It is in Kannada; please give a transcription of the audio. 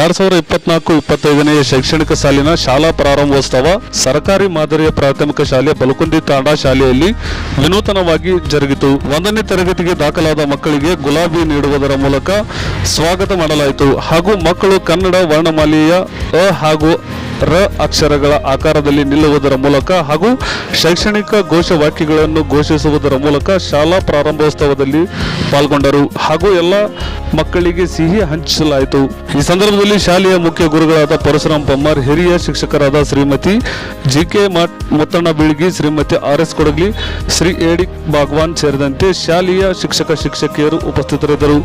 ಎರಡ್ ಸಾವಿರದ ಇಪ್ಪತ್ನಾಲ್ಕು, ಇಪ್ಪತ್ತೈದನೇ ಶೈಕ್ಷಣಿಕ ಸಾಲಿನ ಶಾಲಾ ಪ್ರಾರಂಭೋತ್ಸವ ಸರ್ಕಾರಿ ಮಾದರಿಯ ಪ್ರಾಥಮಿಕ ಶಾಲೆ ಬಲಕುಂದಿ ತಾಂಡಾ ಶಾಲೆಯಲ್ಲಿ ವಿನೂತನವಾಗಿ ಜರುಗಿತು. ಒಂದನೇ ತರಗತಿಗೆ ದಾಖಲಾದ ಮಕ್ಕಳಿಗೆ ಗುಲಾಬಿ ನೀಡುವುದರ ಮೂಲಕ ಸ್ವಾಗತ ಮಾಡಲಾಯಿತು. ಹಾಗೂ ಮಕ್ಕಳು ಕನ್ನಡ ವರ್ಣಮಾಲೆಯ ಅ ಹಾಗೂ ರ ಅಕ್ಷರಗಳ ಆಕಾರದಲ್ಲಿ ನಿಲ್ಲುವುದರ ಮೂಲಕ ಹಾಗೂ ಶೈಕ್ಷಣಿಕ ಘೋಷವಾಕ್ಯಗಳನ್ನು ಘೋಷಿಸುವುದರ ಮೂಲಕ ಶಾಲಾ ಪ್ರಾರಂಭೋತ್ಸವದಲ್ಲಿ ಪಾಲ್ಗೊಂಡರು ಹಾಗೂ ಎಲ್ಲ ಮಕ್ಕಳಿಗೆ ಸಿಹಿ ಹಂಚಲಾಯಿತು ಈ ಸಂದರ್ಭದಲ್ಲಿ ಶಾಲೆಯ ಮುಖ್ಯ ಗುರುಗಳಾದ ಪರಶುರಾಮ್ ಪಮ್ಮಾರ್, ಹಿರಿಯ ಶಿಕ್ಷಕರಾದ Shrimati G K Mottanna Bilgi, Shrimati R S Kodagli, Shri ಏಡಿಕ್ Bhagwan ಸೇರಿದಂತೆ ಶಾಲೆಯ ಶಿಕ್ಷಕ ಶಿಕ್ಷಕಿಯರು ಉಪಸ್ಥಿತರಿದ್ದರು.